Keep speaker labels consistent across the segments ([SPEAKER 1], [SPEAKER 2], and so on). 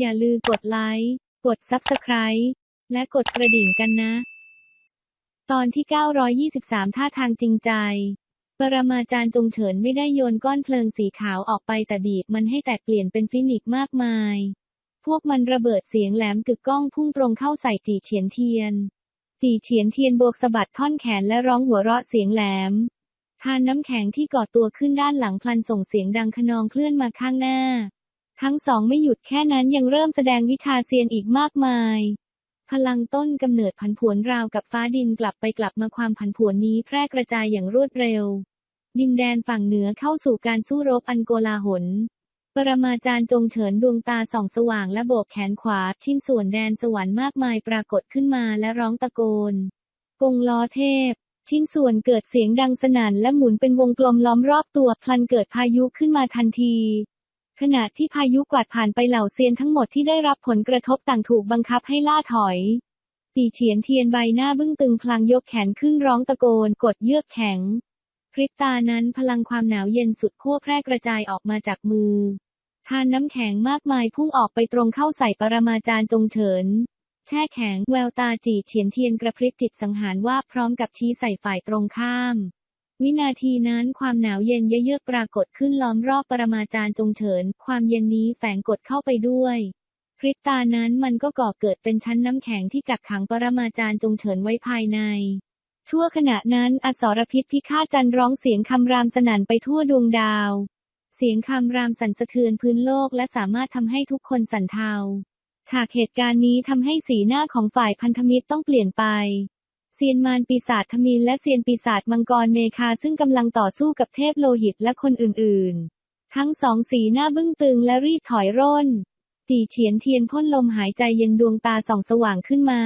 [SPEAKER 1] อย่าลืมกดไลค์ กด Subscribe และกดกระดิ่งกันนะ ตอนที่ 923 ท่าทางจริงใจ ปรมาจารย์จงเฉินไม่ได้โยนก้อนเพลิงสีขาวออกไปแต่บีบมันให้แตกเปลี่ยนเป็นฟินิกมากมาย พวกมันระเบิดเสียงแหลมกึกก้องพุ่งตรงเข้าใส่จีเฉียนเทียน จีเฉียนเทียนโบกสะบัดท่อนแขนและร้องหัวเราะเสียงแหลมทานน้ำแข็งที่ก่อตัวขึ้นด้านหลังพลันส่งเสียงดังขนองเคลื่อนมาข้างหน้า ทั้งสองไม่หยุดแค่นั้นยังเริ่มแสดงวิชาเซียนอีกมากมาย พลังต้นกำเนิดผันผวนราวกับฟ้าดินกลับไปกลับมาความผันผวนนี้แพร่กระจายอย่างรวดเร็ว ดินแดนฝั่งเหนือเข้าสู่การสู้รบอันโกลาหล ปรมาจารย์จงเฉินดวงตาส่องสว่างและโบกแขนขวา ชิ้นส่วนแดนสวรรค์มากมายปรากฏขึ้นมาและร้องตะโกน กงล้อเทพชิ้นส่วนเกิดเสียงดังสนั่นและหมุนเป็นวงกลมล้อมรอบตัวพลันเกิดพายุขึ้นมาทันที ขณะที่พายุกวาดผ่านไปเหล่าเซียนทั้งหมดที่ได้รับผลกระทบต่างถูกบังคับให้ล่าถอยจีเฉียนเทียนใบหน้าบึ้งตึงพลางยกแขนขึ้นร้องตะโกนกดเยือกแข็ง พริบตานั้นพลังความหนาวเย็นสุดขั้วแพร่กระจายออกมาจากมือ ทานน้ำแข็งมากมายพุ่งออกไปตรงเข้าใส่ปรมาจารย์จงเฉิน แช่แข็งแววตาจีเฉียนเทียนกระพริบจิตสังหารว่าพร้อมกับชี้ใส่ฝ่ายตรงข้าม วินาทีนั้นความหนาวเย็นเยือกปรากฏขึ้นล้อมรอบปรมาจารย์จงเฉิน ความเย็นนี้แฝงกดเข้าไปด้วยพริบตานั้นมันก็ก่อเกิดเป็นชั้นน้ำแข็งที่กักขังปรมาจารย์จงเฉินไว้ภายใน ชั่วขณะนั้นอสรพิษพิฆาตจันร้องเสียงคำรามสนั่นไปทั่วดวงดาว เสียงคำรามสั่นสะเทือนพื้นโลกและสามารถทำให้ทุกคนสั่นเทา ฉากเหตุการณ์นี้ทำให้สีหน้าของฝ่ายพันธมิตรต้องเปลี่ยนไป เซียนมารปีศาจทมินและเซียนปีศาจมังกรเมคาซึ่งกำลังต่อสู้กับเทพโลหิตและคนอื่นๆ ทั้งสองสีหน้าบึ้งตึงและรีบถอยร่น จีเฉียนเทียนพ่นลมหายใจเย็นดวงตาส่องสว่างขึ้นมา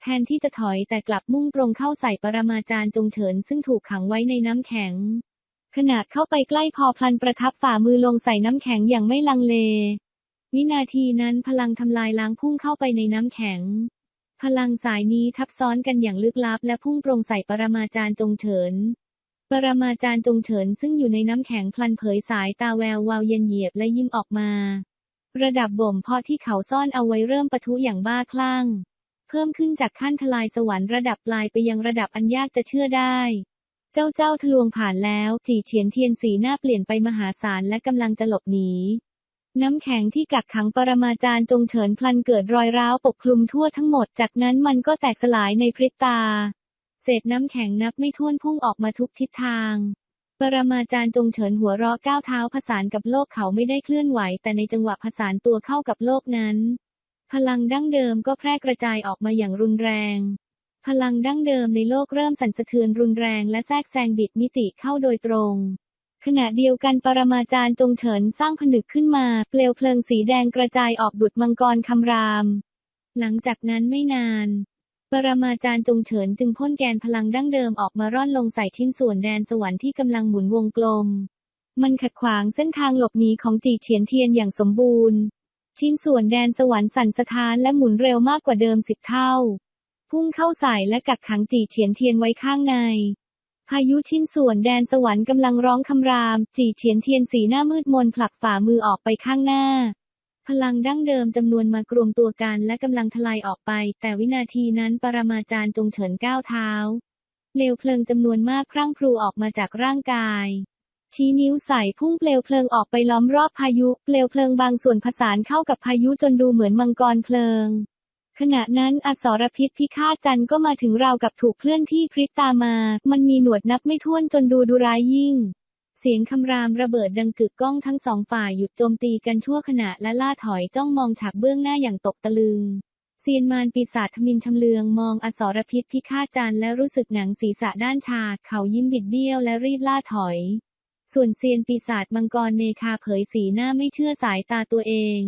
[SPEAKER 1] แทนที่จะถอยแต่กลับมุ่งตรงเข้าใส่ปรมาจารย์จงเฉินซึ่งถูกขังไว้ในน้ำแข็ง ขณะเข้าไปใกล้พอพลันประทับฝ่ามือลงใส่น้ำแข็งอย่างไม่ลังเล วินาทีนั้นพลังทำลายล้างพุ่งเข้าไปในน้ำแข็ง พลังสายนี้ทับซ้อนกันอย่างลึกลับ และพุ่งตรงใส่ปรมาจารย์จงเฉิน ปรมาจารย์จงเฉินซึ่งอยู่ในน้ำแข็งพลันเผยสายตาแวววาวเย็นเหยียบและยิ้มออกมา ระดับบ่มเพาะที่เขาซ่อนเอาไว้เริ่มปะทุอย่างบ้าคลั่ง เพิ่มขึ้นจากขั้นทลายสวรรค์ระดับปลายไปยังระดับอันยากจะเชื่อได้เจ้าเจ้าทะลวงผ่านแล้ว จีเฉียนเทียนสีหน้าเปลี่ยนไปมหาศาลและกำลังจะหลบหนี น้ำแข็งที่กักขังปรมาจารย์จงเฉินพลันเกิดรอยร้าวปกคลุมทั่วทั้งหมด จากนั้นมันก็แตกสลายในพริบตา เศษน้ำแข็งนับไม่ถ้วนพุ่งออกมาทุกทิศทาง ปรมาจารย์จงเฉินหัวเราะก้าวเท้าผสานกับโลกเขาไม่ได้เคลื่อนไหว แต่ในจังหวะผสานตัวเข้ากับโลกนั้น พลังดั้งเดิมก็แพร่กระจายออกมาอย่างรุนแรง พลังดั้งเดิมในโลกเริ่มสั่นสะเทือนรุนแรงและแทรกแซงบิดมิติเข้าโดยตรง ขณะเดียวกันปรมาจารย์จงเฉินสร้างผนึกขึ้นมา เปลวเพลิงสีแดงกระจายออกดุดมังกรคำราม หลังจากนั้นไม่นาน ปรมาจารย์จงเฉินจึงพ่นแกนพลังดั้งเดิมออกมาร่อนลงใส่ชิ้นส่วนแดนสวรรค์ที่กำลังหมุนวงกลม มันขัดขวางเส้นทางหลบหนีของจีเฉียนเทียนอย่างสมบูรณ์ ชิ้นส่วนแดนสวรรค์สั่นสะท้านและหมุนเร็วมากกว่าเดิมสิบเท่า พุ่งเข้าใส่และกักขังจีเฉียนเทียนไว้ข้างในายุชิ้นส่วนแดนสวรรค์กำลังร้องคำราม จีเฉียนเทียนสีหน้ามืดมนผลักฝ่ามือออกไปข้างหน้า พลังดั้งเดิมจำนวนมากรวมตัวกันและกำลังทลายออกไป แต่วินาทีนั้นปรมาจารย์จงเฉินก้าวเท้าเปลวเพลิงจำนวนมากพรั่งพรูออกมาจากร่างกายชี้นิ้วใส่พุ่งเปลวเพลิงออกไปล้อมรอบพายุ เปลวเพลิงบางส่วนผสานเข้ากับพายุจนดูเหมือนมังกรเพลิง ขณะนั้นอสรพิษพิฆาตจันทร์ก็มาถึงเรากับถูกเคลื่อนที่พริบตามา มันมีหนวดนับไม่ถ้วนจนดูดุร้ายยิ่ง เสียงคำรามระเบิดดังกึกก้องทั้งสองฝ่ายหยุดโจมตีกันชั่วขณะและล่าถอยจ้องมองฉากเบื้องหน้าอย่างตกตะลึงเซียนมารปีศาจทมินชำเลืองมองอสรพิษพิฆาตจันทร์และรู้สึกหนังศีรษะด้านชา เขายิ้มบิดเบี้ยวและรีบล่าถอย ส่วนเซียนปีศาจมังกรเมคาเผยสีหน้าไม่เชื่อสายตาตัวเอง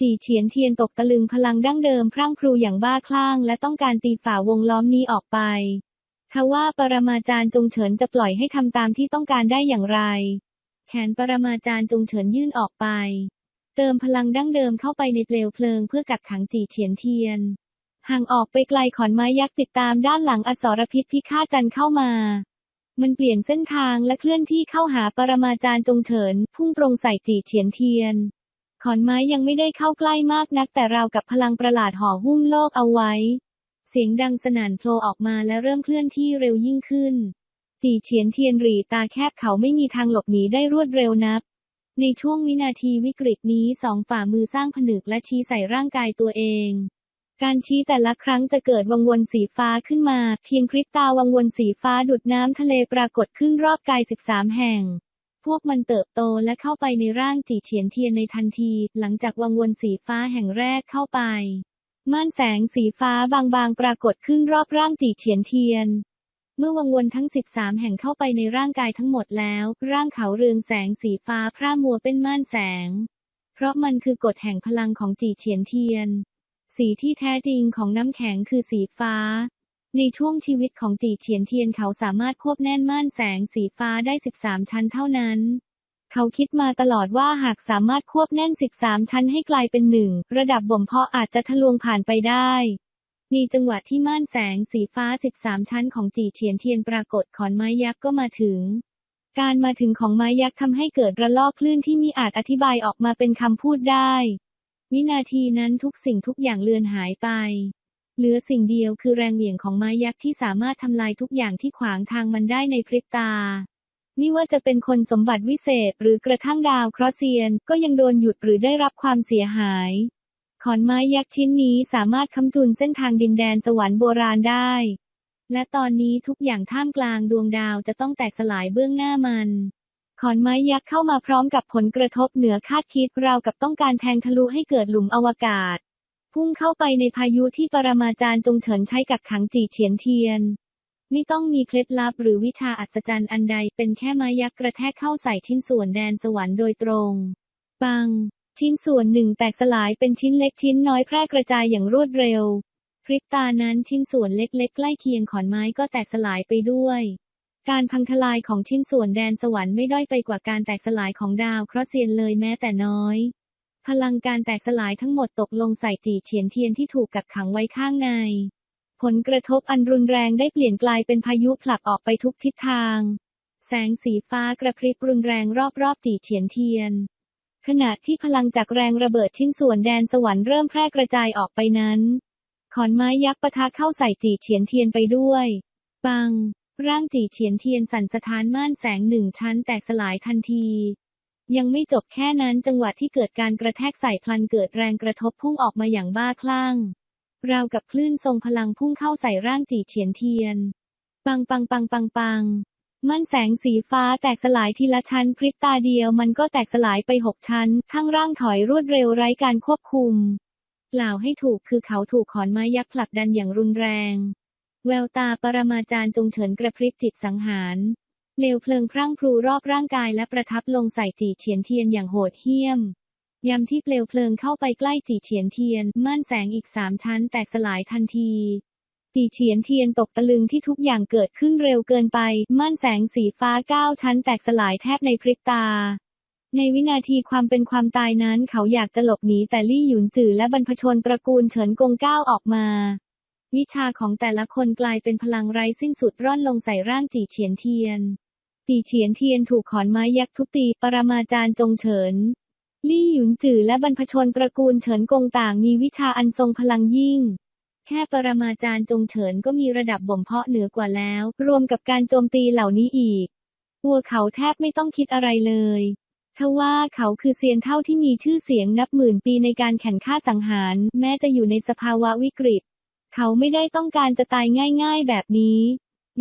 [SPEAKER 1] จีเฉียนเทียนตกตะลึงพลังดั้งเดิมพรั่งพรูอย่างบ้าคลั่งและต้องการตีฝ่าวงล้อมนี้ออกไป ทว่าปรมาจารย์จงเฉินจะปล่อยให้ทำตามที่ต้องการได้อย่างไร แขนปรมาจารย์จงเฉินยื่นออกไป เติมพลังดั้งเดิมเข้าไปในเปลวเพลิงเพื่อกักขังจีเฉียนเทียน ห่างออกไปไกลขอนไม้ยักษ์ติดตามด้านหลังอสรพิษพิฆาตจันเข้ามามันเปลี่ยนเส้นทางและเคลื่อนที่เข้าหาปรมาจารย์จงเฉิน พุ่งตรงใส่จีเฉียนเทียน ขอนไม้ยังไม่ได้เข้าใกล้มากนัก แต่ราวกับพลังประหลาดห่อหุ้มโลกเอาไว้ เสียงดังสนั่นโผล่ออกมาและเริ่มเคลื่อนที่เร็วยิ่งขึ้นจีเฉียนเทียนหรีตาแคบเขาไม่มีทางหลบหนีได้รวดเร็วนัก ในช่วงวินาทีวิกฤตนี้สองฝ่ามือสร้างผนึกและชี้ใส่ร่างกายตัวเองการชี้แต่ละครั้งจะเกิดวังวนสีฟ้าขึ้นมา เพียงพริบตาวังวนสีฟ้าดุดน้ำทะเลปรากฏขึ้นรอบกาย 13 แห่ง พวกมันเติบโตและเข้าไปในร่างจีเฉียนเทียนในทันที หลังจากวังวนสีฟ้าแห่งแรกเข้าไป ม่านแสงสีฟ้าบางๆ ปรากฏขึ้นรอบร่างจีเฉียนเทียน เมื่อวังวนทั้ง 13 แห่งเข้าไปในร่างกายทั้งหมดแล้ว ร่างเขาเรืองแสงสีฟ้าพร่ามัวเป็นม่านแสง เพราะมันคือกฎแห่งพลังของจีเฉียนเทียน สีที่แท้จริงของน้ำแข็งคือสีฟ้า ในช่วงชีวิตของจีเฉียนเทียนเขาสามารถควบแน่นม่านแสงสีฟ้าได้ 13 ชั้นเท่านั้น เขาคิดมาตลอดว่าหากสามารถควบแน่น 13 ชั้นให้กลายเป็นหนึ่ง ระดับบ่มเพาะอาจจะทะลวงผ่านไปได้มีจังหวะที่ม่านแสงสีฟ้า 13 ชั้นของจีเฉียนเทียนปรากฏขอนไม้ยักษ์ก็มาถึง การมาถึงของไม้ยักษ์ทำให้เกิดระลอกคลื่นที่มีอาจอธิบายออกมาเป็นคำพูดได้ วินาทีนั้นทุกสิ่งทุกอย่างเลือนหายไป เหลือสิ่งเดียวคือแรงเหวี่ยงของไม้ยักษ์ที่สามารถทำลายทุกอย่างที่ขวางทางมันได้ในพริบตาไม่ว่าจะเป็นคนสมบัติวิเศษหรือกระทั่งดาวเคราะห์เซียนก็ยังโดนหยุดหรือได้รับความเสียหาย ขอนไม้ยักษ์ชิ้นนี้สามารถค้ำจุนเส้นทางดินแดนสวรรค์โบราณได้ และตอนนี้ทุกอย่างท่ามกลางดวงดาวจะต้องแตกสลายเบื้องหน้ามัน ขอนไม้ยักษ์เข้ามาพร้อมกับผลกระทบเหนือคาดคิดราวกับต้องการแทงทะลุให้เกิดหลุมอวกาศ พุ่งเข้าไปในพายุที่ปรมาจารย์จงเฉินใช้กักขังจีเฉียนเทียน ไม่ต้องมีเคล็ดลับหรือวิชาอัศจรรย์อันใด เป็นแค่ไม้ยักษ์กระแทกเข้าใส่ชิ้นส่วนแดนสวรรค์โดยตรงปัง ชิ้นส่วนหนึ่งแตกสลายเป็นชิ้นเล็กชิ้นน้อยแพร่กระจายอย่างรวดเร็ว พริบตานั้นชิ้นส่วนเล็กๆ ใกล้เคียงขอนไม้ก็แตกสลายไปด้วย การพังทลายของชิ้นส่วนแดนสวรรค์ไม่ด้อยไปกว่าการแตกสลายของดาวเคราะห์เซียนเลยแม้แต่น้อย พลังการแตกสลายทั้งหมดตกลงใส่จีเฉียนเทียนที่ถูกกักขังไว้ข้างใน ผลกระทบอันรุนแรงได้เปลี่ยนกลายเป็นพายุผลักออกไปทุกทิศทาง แสงสีฟ้ากระพริบรุนแรงรอบๆจีเฉียนเทียน ขณะที่พลังจากแรงระเบิดชิ้นส่วนแดนสวรรค์เริ่มแพร่กระจายออกไปนั้น ขอนไม้ยักษ์ปะทะเข้าใส่จีเฉียนเทียนไปด้วยปังร่างจีเฉียนเทียนสั่นสะท้านม่านแสงหนึ่งชั้นแตกสลายทันที ยังไม่จบแค่นั้นจังหวะที่เกิดการกระแทกใส่พลันเกิดแรงกระทบพุ่งออกมาอย่างบ้าคลั่ง ราวกับคลื่นทรงพลังพุ่งเข้าใส่ร่างจีเฉียนเทียน ปังปังปังปังปังม่นแสงสีฟ้าแตกสลายทีละชั้นพริบตาเดียวมันก็แตกสลายไปหกชั้น ทั้งร่างถอยรวดเร็วไร้การควบคุมกล่าวให้ถูกคือเขาถูกขอนไม้ยักษ์ผลักดันอย่างรุนแรง แววตาปรมาจารย์จงเฉินกระพริบจิตสังหาร เปลวเพลิงพรั่งพรูรอบร่างกายและประทับลงใส่จีเฉียนเทียนอย่างโหดเหี้ยมยามที่เปลวเพลิงเข้าไปใกล้จีเฉียนเทียน ม่านแสงอีกสามชั้นแตกสลายทันที จีเฉียนเทียนตกตะลึงที่ทุกอย่างเกิดขึ้นเร็วเกินไป ม่านแสงสีฟ้าเก้าชั้นแตกสลายแทบในพริบตา ในวินาทีความเป็นความตายนั้นเขาอยากจะหลบหนีแต่ลี่หยุนจื่อและบรรพชนตระกูลเฉินกงก้าวออกมา วิชาของแต่ละคนกลายเป็นพลังไร้สิ้นสุดร่อนลงใส่ร่างจีเฉียนเทียน จีเฉียนเทียนถูกขอนไม้ยักษ์ทุบตี ปรมาจารย์จงเฉิน ลี่หยุนจือและบรรพชนตระกูลเฉินกงต่างมีวิชาอันทรงพลังยิ่ง แค่ปรมาจารย์จงเฉินก็มีระดับบ่มเพาะเหนือกว่าแล้ว รวมกับการโจมตีเหล่านี้อีกตัวเขาแทบไม่ต้องคิดอะไรเลยทว่าเขาคือเซียนเท่าที่มีชื่อเสียงนับหมื่นปีในการแข่งฆ่าสังหาร แม้จะอยู่ในสภาวะวิกฤต เขาไม่ได้ต้องการจะตายง่าย ๆ แบบนี้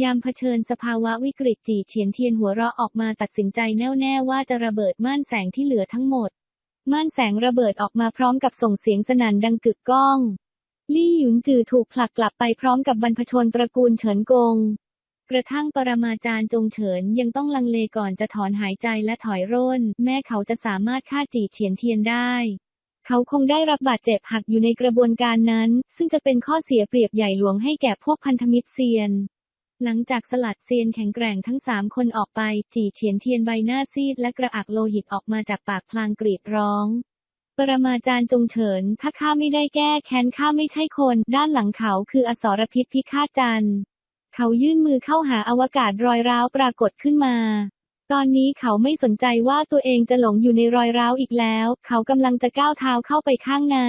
[SPEAKER 1] ยามเผชิญสภาวะวิกฤตจีเฉียนเทียนหัวเราะออกมาตัดสินใจแน่วแน่ว่าจะระเบิดม่านแสงที่เหลือทั้งหมด ม่านแสงระเบิดออกมาพร้อมกับส่งเสียงสนั่นดังกึกก้อง ลี่หยุนจือถูกผลักกลับไปพร้อมกับบรรพชนตระกูลเฉินกง กระทั่งปรมาจารย์จงเฉินยังต้องลังเลก่อนจะถอนหายใจและถอยร่น แม้เขาจะสามารถฆ่าจีเฉียนเทียนได้เขาคงได้รับบาดเจ็บหักอยู่ในกระบวนการนั้น ซึ่งจะเป็นข้อเสียเปรียบใหญ่หลวงให้แก่พวกพันธมิตรเซียน หลังจากสลัดเซียนแข็งแกร่งทั้งสามคนออกไป จีเฉียนเทียนใบหน้าซีดและกระอักโลหิตออกมาจากปากพลางกรีดร้อง ปรมาจารย์จงเฉิน ถ้าข้าไม่ได้แก้แค้นข้าไม่ใช่คน ด้านหลังเขาคืออสรพิษพิฆาตจันทร์เขายื่นมือเข้าหาอวกาศรอยร้าวปรากฏขึ้นมาตตอนนี้เขาไม่สนใจว่าตัวเองจะหลงอยู่ในรอยร้าวอีกแล้ว เขากำลังจะก้าวเท้าเข้าไปข้างใน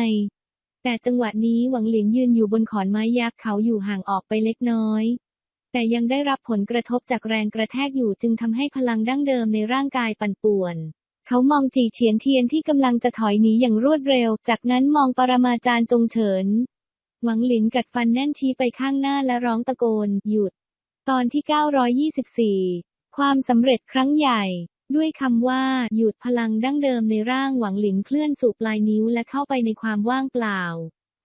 [SPEAKER 1] แต่จังหวะนี้หวังหลินยืนอยู่บนขอนไม้ยักษ์เขาอยู่ห่างออกไปเล็กน้อย แต่ยังได้รับผลกระทบจากแรงกระแทกอยู่จึงทำให้พลังดั้งเดิมในร่างกายปั่นป่วน เขามองจีเฉียนเทียนที่กำลังจะถอยหนีอย่างรวดเร็ว จากนั้นมองปรมาจารย์จงเฉิน หวังหลินกัดฟันแน่นชี้ไปข้างหน้าและร้องตะโกน หยุด ตอนที่ 924 ความสำเร็จครั้งใหญ่ด้วยคำว่า หยุดพลังดั้งเดิมในร่างหวังหลินเคลื่อนสู่ปลายนิ้วและเข้าไปในความว่างเปล่า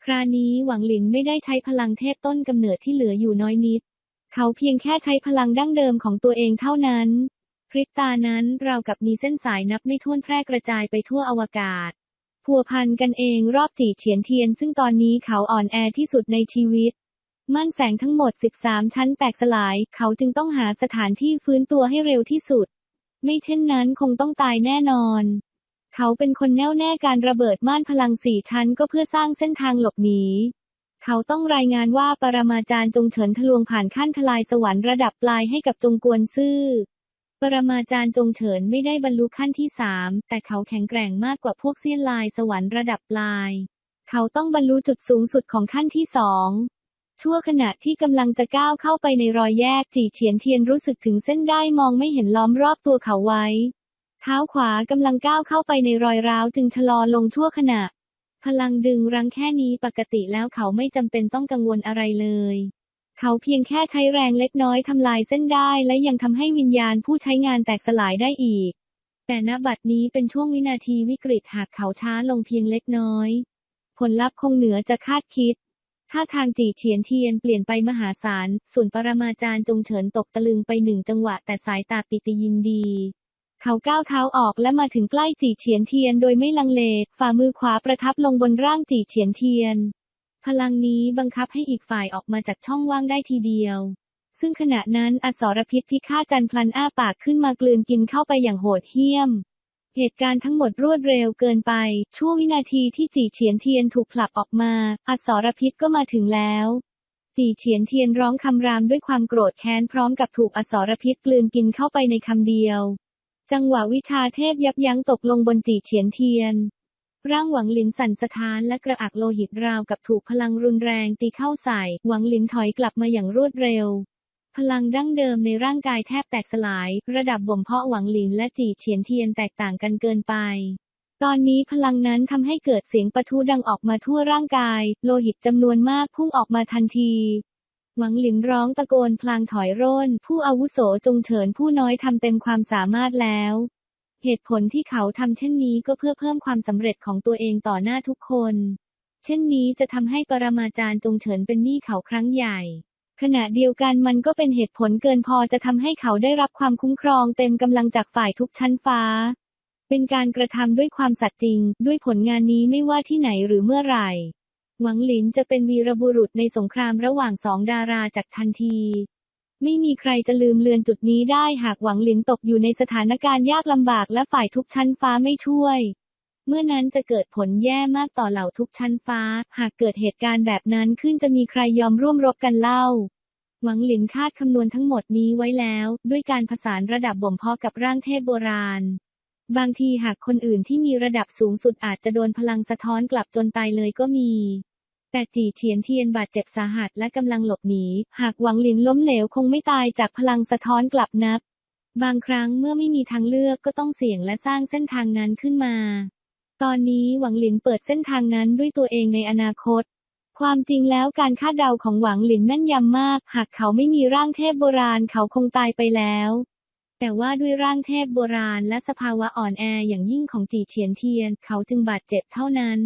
[SPEAKER 1] ครานี้หวังหลินไม่ได้ใช้พลังเทพต้นกำเนิดที่เหลืออยู่น้อยนิด เขาเพียงแค่ใช้พลังดั้งเดิมของตัวเองเท่านั้น พริบตานั้นเรากับมีเส้นสายนับไม่ถ้วนแพร่กระจายไปทั่วอวกาศ พัวพันกันเองรอบจีเฉียนเทียน ซึ่งตอนนี้เขาอ่อนแอที่สุดในชีวิตม่านแสงทั้งหมด 13 ชั้นแตกสลาย เขาจึงต้องหาสถานที่ฟื้นตัวให้เร็วที่สุด ไม่เช่นนั้นคงต้องตายแน่นอน เขาเป็นคนแน่วแน่การระเบิดม่านพลังสี่ชั้นก็เพื่อสร้างเส้นทางหลบหนี เขาต้องรายงานว่าปรมาจารย์จงเฉินทะลวงผ่านขั้นทลายสวรรค์ระดับปลายให้กับจงกวนซื่อ ปรมาจารย์จงเฉินไม่ได้บรรลุขั้นที่สามแต่เขาแข็งแกร่งมากกว่าพวกเซียนลายสวรรค์ระดับปลาย เขาต้องบรรลุจุดสูงสุดของขั้นที่สองชั่วขณะที่กำลังจะก้าวเข้าไปในรอยแยกจีเฉียนเทียนรู้สึกถึงเส้นได้มองไม่เห็นล้อมรอบตัวเขาไว้ เท้าขวากำลังก้าวเข้าไปในรอยร้าวจึงชะลอลงชั่วขณะ พลังดึงรั้งแค่นี้ปกติแล้วเขาไม่จำเป็นต้องกังวลอะไรเลย เขาเพียงแค่ใช้แรงเล็กน้อยทำลายเส้นได้และยังทำให้วิญญาณผู้ใช้งานแตกสลายได้อีก แต่ณบัดนี้เป็นช่วงวินาทีวิกฤตหากเขาช้าลงเพียงเล็กน้อย ผลลัพธ์คงเหนือจะคาดคิดถ้าทางจีเฉียนเทียนเปลี่ยนไปมหาศาล ส่วนปรมาจารย์จงเฉินตกตะลึงไปหนึ่งจังหวะแต่สายตาปิติยินดี เขาก้าวเท้าออกและมาถึงใกล้จีเฉียนเทียนโดยไม่ลังเล ฝ่ามือขวาประทับลงบนร่างจีเฉียนเทียน พลังนี้บังคับให้อีกฝ่ายออกมาจากช่องว่างได้ทีเดียว ซึ่งขณะนั้นอสรพิษพิฆาตจันพลันอ้าปากขึ้นมากลืนกินเข้าไปอย่างโหดเหี้ยม เหตุการณ์ทั้งหมดรวดเร็วเกินไป ชั่ววินาทีที่จีเฉียนเทียนถูกผลักออกมา อสรพิษก็มาถึงแล้วจีเฉียนเทียนร้องคำรามด้วยความโกรธแค้นพร้อมกับถูกอสรพิษกลืนกินเข้าไปในคำเดียว จังหวะวิชาเทพยับยั้งตกลงบนจีเฉียนเทียน ร่างหวังหลินสั่นสะท้านและกระอักโลหิตราวกับถูกพลังรุนแรงตีเข้าใส่ หวังหลินถอยกลับมาอย่างรวดเร็ว พลังดั้งเดิมในร่างกายแทบแตกสลาย ระดับบ่มเพาะหวังหลินและจีเฉียนเทียนแตกต่างกันเกินไป ตอนนี้พลังนั้นทำให้เกิดเสียงปะทุดังออกมาทั่วร่างกาย โลหิตจำนวนมากพุ่งออกมาทันที หวังหลินร้องตะโกนพลางถอยร่น ผู้อาวุโสจงเฉินผู้น้อยทำเต็มความสามารถแล้ว เหตุผลที่เขาทำเช่นนี้ก็เพื่อเพิ่มความสำเร็จของตัวเองต่อหน้าทุกคน เช่นนี้จะทำให้ปรมาจารย์จงเฉินเป็นหนี้เขาครั้งใหญ่ ขณะเดียวกันมันก็เป็นเหตุผลเกินพอจะทำให้เขาได้รับความคุ้มครองเต็มกำลังจากฝ่ายทุกชั้นฟ้า เป็นการกระทำด้วยความสัตย์จริง ด้วยผลงานนี้ไม่ว่าที่ไหนหรือเมื่อไหร่ หวังหลินจะเป็นวีรบุรุษในสงครามระหว่างสองดาราจากทันที ไม่มีใครจะลืมเลือนจุดนี้ได้หากหวังหลินตกอยู่ในสถานการณ์ยากลำบากและฝ่ายทุกชั้นฟ้าไม่ช่วย เมื่อนั้นจะเกิดผลแย่มากต่อเหล่าทุกชั้นฟ้า หากเกิดเหตุการณ์แบบนั้นขึ้นจะมีใครยอมร่วมรบกันเล่าหวังหลินคาดคำนวณทั้งหมดนี้ไว้แล้ว ด้วยการผสานระดับบ่มเพาะกับร่างเทพโบราณ บางทีหากคนอื่นที่มีระดับสูงสุดอาจจะโดนพลังสะท้อนกลับจนตายเลยก็มี แต่จีเฉียนเทียนบาดเจ็บสาหัสและกำลังหลบหนี หากหวังหลินล้มเหลวคงไม่ตายจากพลังสะท้อนกลับนับ บางครั้งเมื่อไม่มีทางเลือกก็ต้องเสี่ยงและสร้างเส้นทางนั้นขึ้นมา ตอนนี้หวังหลินเปิดเส้นทางนั้นด้วยตัวเองในอนาคต ความจริงแล้วการคาดเดาของหวังหลินแม่นยำมาก หากเขาไม่มีร่างเทพโบราณเขาคงตายไปแล้วแต่ว่าด้วยร่างเทพโบราณและสภาวะอ่อนแออย่างยิ่งของจีเฉียนเทียน เขาจึงบาดเจ็บเท่านั้น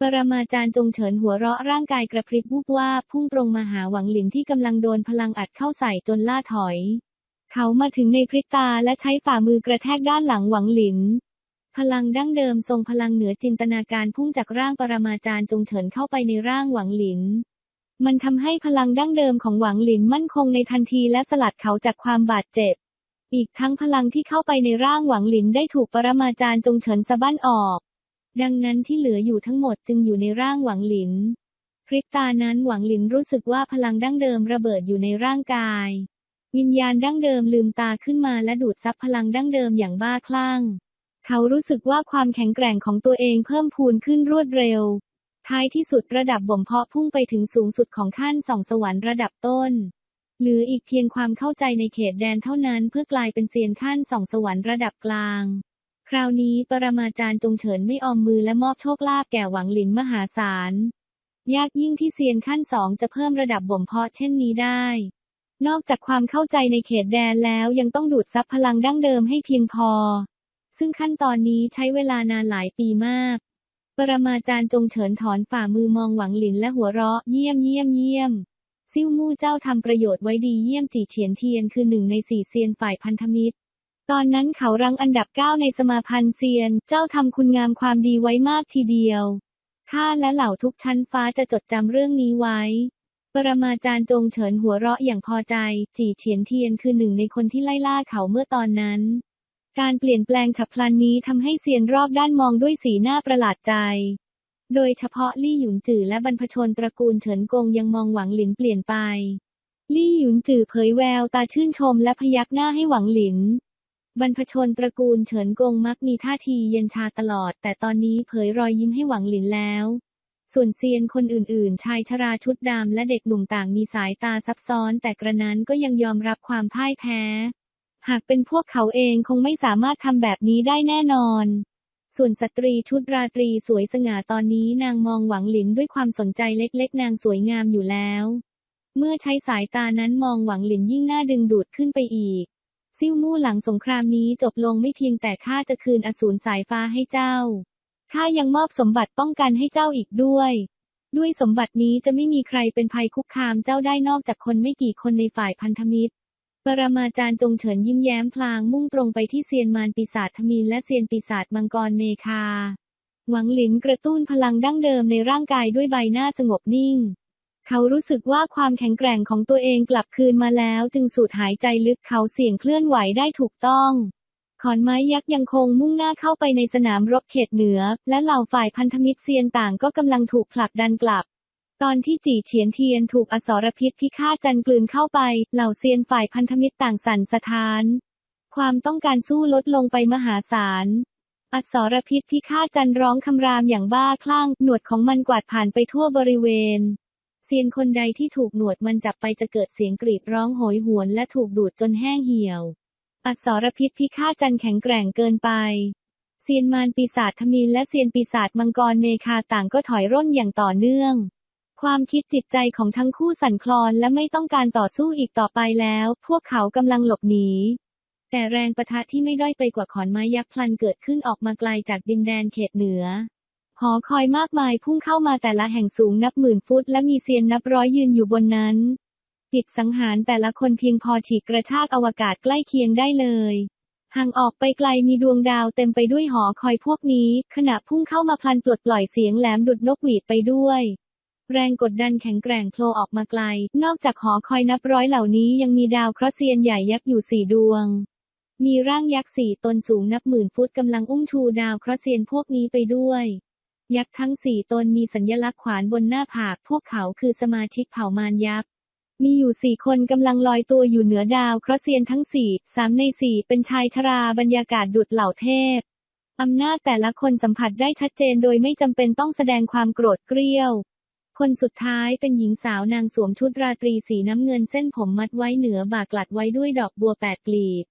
[SPEAKER 1] ปรมาจารย์จงเฉินหัวเราะร่างกายกระพริบวูบว่าพุ่งตรงมาหาหวังหลินที่กำลังโดนพลังอัดเข้าใส่จนล่าถอย เขามาถึงในพริบตาและใช้ฝ่ามือกระแทกด้านหลังหวังหลิน พลังดั้งเดิมทรงพลังเหนือจินตนาการพุ่งจากร่างปรมาจารย์จงเฉินเข้าไปในร่างหวังหลิน มันทำให้พลังดั้งเดิมของหวังหลินมั่นคงในทันทีและสลัดเขาจากความบาดเจ็บ อีกทั้งพลังที่เข้าไปในร่างหวังหลินได้ถูกปรมาจารย์จงเฉินสะบั้นออก ดังนั้นที่เหลืออยู่ทั้งหมดจึงอยู่ในร่างหวังหลิน พริบตานั้นหวังหลินรู้สึกว่าพลังดั้งเดิมระเบิดอยู่ในร่างกาย วิญญาณดั้งเดิมลืมตาขึ้นมาและดูดซับพลังดั้งเดิมอย่างบ้าคลั่ง เขารู้สึกว่าความแข็งแกร่งของตัวเองเพิ่มพูนขึ้นรวดเร็ว ท้ายที่สุดระดับบ่มเพาะพุ่งไปถึงสูงสุดของขั้นสองสวรรค์ระดับต้นหรืออีกเพียงความเข้าใจในเขตแดนเท่านั้นเพื่อกลายเป็นเซียนขั้นสองสวรรค์ระดับกลาง คราวนี้ปรมาจารย์จงเฉินไม่ออมมือและมอบโชคลาภแก่หวังหลินมหาศาล ยากยิ่งที่เซียนขั้นสองจะเพิ่มระดับบ่มเพาะเช่นนี้ได้ นอกจากความเข้าใจในเขตแดนแล้วยังต้องดูดซับพลังดั้งเดิมให้เพียงพอ ซึ่งขั้นตอนนี้ใช้เวลานานหลายปีมาก ปรมาจารย์จงเฉินถอนฝ่ามือมองหวังหลินและหัวเราะเยี่ยมเยี่ยมเยี่ยมซิ่วมู่เจ้าทำประโยชน์ไว้ดีเยี่ยมจีเฉียนเทียนคือหนึ่งในสี่เซียนฝ่ายพันธมิตร ตอนนั้นเขารังอันดับเก้าในสมาพันธ์เซียน เจ้าทำคุณงามความดีไว้มากทีเดียว ข้าและเหล่าทุกชั้นฟ้าจะจดจำเรื่องนี้ไว้ ปรมาจารย์จงเฉินหัวเราะอย่างพอใจ จีเฉียนเทียนคือหนึ่งในคนที่ไล่ล่าเขาเมื่อตอนนั้น การเปลี่ยนแปลงฉับพลันนี้ทำให้เซียนรอบด้านมองด้วยสีหน้าประหลาดใจ โดยเฉพาะลี่หยุนจื่อและบรรพชนตระกูลเฉินกงยังมองหวังหลินเปลี่ยนไป ลี่หยุนจื่อเผยแววตาชื่นชมและพยักหน้าให้หวังหลิน บรรพชนตระกูลเฉินกงมักมีท่าทีเย็นชาตลอด แต่ตอนนี้เผยรอยยิ้มให้หวังหลินแล้ว ส่วนเซียนคนอื่นๆ ชายชราชุดดำและเด็กหนุ่มต่างมีสายตาซับซ้อน แต่กระนั้นก็ยังยอมรับความพ่ายแพ้ หากเป็นพวกเขาเองคงไม่สามารถทำแบบนี้ได้แน่นอน ส่วนสตรีชุดราตรีสวยสง่าตอนนี้นางมองหวังหลินด้วยความสนใจเล็กๆ นางสวยงามอยู่แล้ว เมื่อใช้สายตานั้นมองหวังหลินยิ่งน่าดึงดูดขึ้นไปอีก ซิ่วมู่หลังสงครามนี้จบลงไม่เพียงแต่ข้าจะคืนอสูรสายฟ้าให้เจ้า ข้ายังมอบสมบัติป้องกันให้เจ้าอีกด้วย ด้วยสมบัตินี้จะไม่มีใครเป็นภัยคุกคามเจ้าได้นอกจากคนไม่กี่คนในฝ่ายพันธมิตร ปรมาจารย์จงเฉินยิ้มแย้มพลางมุ่งตรงไปที่เซียนมารปีศาจทมินและเซียนปีศาจมังกรเมคา หวังหลินกระตุ้นพลังดั้งเดิมในร่างกายด้วยใบหน้าสงบนิ่ง เขารู้สึกว่าความแข็งแกร่งของตัวเองกลับคืนมาแล้ว จึงสูดหายใจลึกเขาเสี่ยงเคลื่อนไหวได้ถูกต้องขอนไม้ยักษ์ยังคงมุ่งหน้าเข้าไปในสนามรบเขตเหนือ และเหล่าฝ่ายพันธมิตรเซียนต่างก็กำลังถูกผลักดันกลับ ตอนที่จีเฉียนเทียนถูกอสรพิษพิฆาตจันกลืนเข้าไป เหล่าเซียนฝ่ายพันธมิตรต่างสั่นสะท้าน ความต้องการสู้ลดลงไปมหาศาล อสรพิษพิฆาตจันร้องคำรามอย่างบ้าคลั่ง หนวดของมันกวาดผ่านไปทั่วบริเวณ เซียนคนใดที่ถูกหนวดมันจับไปจะเกิดเสียงกรีดร้องโหยหวนและถูกดูดจนแห้งเหี่ยว อสรพิษพิฆาตจันแข็งแกร่งเกินไป เซียนมารปีศาจทมินและเซียนปีศาจมังกรเมคาต่างก็ถอยร่นอย่างต่อเนื่อง ความคิดจิตใจของทั้งคู่สั่นคลอนและไม่ต้องการต่อสู้อีกต่อไปแล้ว พวกเขากำลังหลบหนีแต่แรงประทะที่ไม่ด้อยไปกว่าขอนไม้ยักษ์พลันเกิดขึ้นออกมาไกลจากดินแดนเขตเหนือ หอคอยมากมายพุ่งเข้ามาแต่ละแห่งสูงนับหมื่นฟุต และมีเซียนนับร้อยยืนอยู่บนนั้น ปิดสังหารแต่ละคนเพียงพอฉีกกระชากอวกาศใกล้เคียงได้เลยห่างออกไปไกลมีดวงดาวเต็มไปด้วยหอคอยพวกนี้ ขณะพุ่งเข้ามาพลันปลดปล่อยเสียงแหลมดุดนกหวีดไปด้วย แรงกดดันแข็งแกร่งโผล่ออกมาไกล นอกจากหอคอยนับร้อยเหล่านี้ยังมีดาวเคราะห์เซียนใหญ่ยักษ์อยู่สี่ดวง มีร่างยักษ์สี่ตนสูงนับหมื่นฟุตกำลังอุ้มชูดาวเคราะห์เซียนพวกนี้ไปด้วย ยักษ์ทั้งสี่ตนมีสัญลักษณ์ขวานบนหน้าผาก พวกเขาคือสมาชิกเผ่ามารยักษ์ มีอยู่สี่คนกำลังลอยตัวอยู่เหนือดาวเคราะห์เซียนทั้งสี่ สามในสี่เป็นชายชราบรรยากาศดุดเหล่าเทพ อำนาจแต่ละคนสัมผัสได้ชัดเจนโดยไม่จำเป็นต้องแสดงความโกรธเกรี้ยว คนสุดท้ายเป็นหญิงสาวนางสวมชุดราตรีสีน้ำเงินเส้นผมมัดไว้เหนือบ่ากลัดไว้ด้วยดอกบัวแปดกลีบ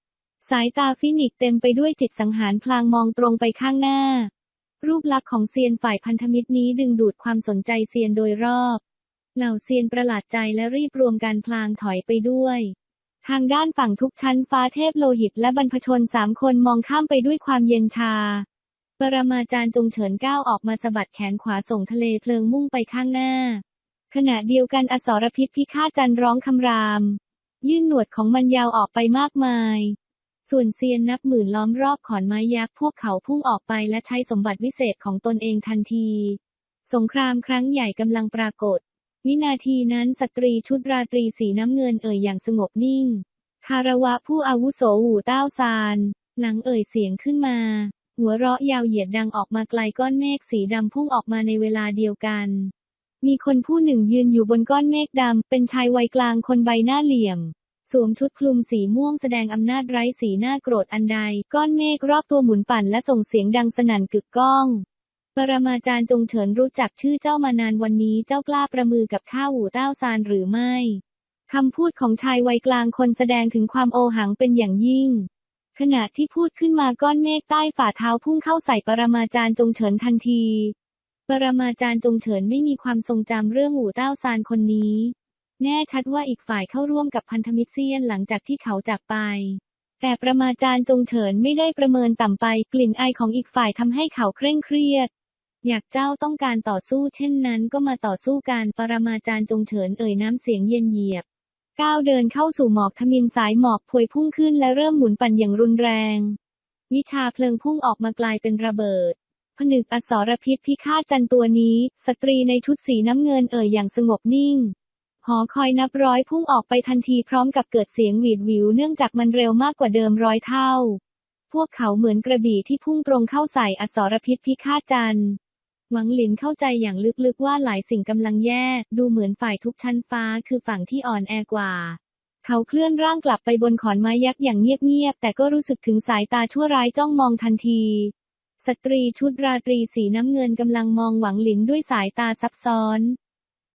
[SPEAKER 1] สายตาฟินิกเต็มไปด้วยจิตสังหารพลางมองตรงไปข้างหน้า รูปลักษณ์ของเซียนฝ่ายพันธมิตรนี้ดึงดูดความสนใจเซียนโดยรอบ เหล่าเซียนประหลาดใจและรีบรวมการพลางถอยไปด้วย ทางด้านฝั่งทุกชั้นฟ้าเทพโลหิตและบรรพชนสามคนมองข้ามไปด้วยความเย็นชา ปรมาจารย์จงเฉินก้าวออกมาสะบัดแขนขวาส่งทะเลเพลิงมุ่งไปข้างหน้า ขณะเดียวกันอสรพิษพิฆาตจันร้องคำราม ยื่นหนวดของมันยาวออกไปมากมาย ส่วนเซียนนับหมื่นล้อมรอบขอนไม้ยักษ์พวกเขาพุ่งออกไปและใช้สมบัติวิเศษของตนเองทันที สงครามครั้งใหญ่กำลังปรากฏ วินาทีนั้นสตรีชุดราตรีสีน้ำเงินเอ่ยอย่างสงบนิ่ง คารวะผู้อาวุโสหูเต้าซาน หลังเอ่ยเสียงขึ้นมา หัวเราะยาวเหยียดดังออกมาไกลก้อนเมฆสีดำพุ่งออกมาในเวลาเดียวกัน มีคนผู้หนึ่งยืนอยู่บนก้อนเมฆดำเป็นชายวัยกลางคนใบหน้าเหลี่ยม สวมชุดคลุมสีม่วงแสดงอำนาจไร้สีหน้าโกรธอันใด ก้อนเมฆรอบตัวหมุนปั่นและส่งเสียงดังสนั่นกึกก้อง ปรมาจารย์จงเฉินรู้จักชื่อเจ้ามานานวันนี้เจ้ากล้าประมือกับข้าหูเต้าซานหรือไม่คำพูดของชายวัยกลางคนแสดงถึงความโอหังเป็นอย่างยิ่ง ขณะที่พูดขึ้นมาก้อนเมฆใต้ฝ่าเท้าพุ่งเข้าใส่ปรมาจารย์จงเฉินทันที ปรมาจารย์จงเฉินไม่มีความทรงจำเรื่องหูเต้าซานคนนี้ แน่ชัดว่าอีกฝ่ายเข้าร่วมกับพันธมิตรเซียนหลังจากที่เขาจากไปแต่ประมาจารย์จงเฉินไม่ได้ประเมินต่ำไป กลิ่นไอของอีกฝ่ายทำให้เขาเคร่งเครียด อยากเจ้าต้องการต่อสู้เช่นนั้นก็มาต่อสู้กันปรมาจารย์จงเฉินเอ่ยน้ำเสียงเย็นเยียบ ก้าวเดินเข้าสู่หมอกทมินสายหมอกพวยพุ่งขึ้นและเริ่มหมุนปั่นอย่างรุนแรง วิชาเพลิงพุ่งออกมากลายเป็นระเบิด ผนึกอสรพิษพิฆาตจันตัวนี้ สตรีในชุดสีน้ำเงินเอ่ยอย่างสงบนิ่ง หอคอยนับร้อยพุ่งออกไปทันทีพร้อมกับเกิดเสียงหวีดหวิวเนื่องจากมันเร็วมากกว่าเดิมร้อยเท่า พวกเขาเหมือนกระบี่ที่พุ่งตรงเข้าใส่อสรพิษพิฆาตจันทร์หวังหลินเข้าใจอย่างลึกๆว่าหลายสิ่งกำลังแย่ ดูเหมือนฝ่ายทุกชั้นฟ้าคือฝั่งที่อ่อนแอกว่า เขาเคลื่อนร่างกลับไปบนขอนไม้ยักษ์อย่างเงียบๆ แต่ก็รู้สึกถึงสายตาชั่วร้ายจ้องมองทันที สตรีชุดราตรีสีน้ำเงินกำลังมองหวังหลินด้วยสายตาซับซ้อน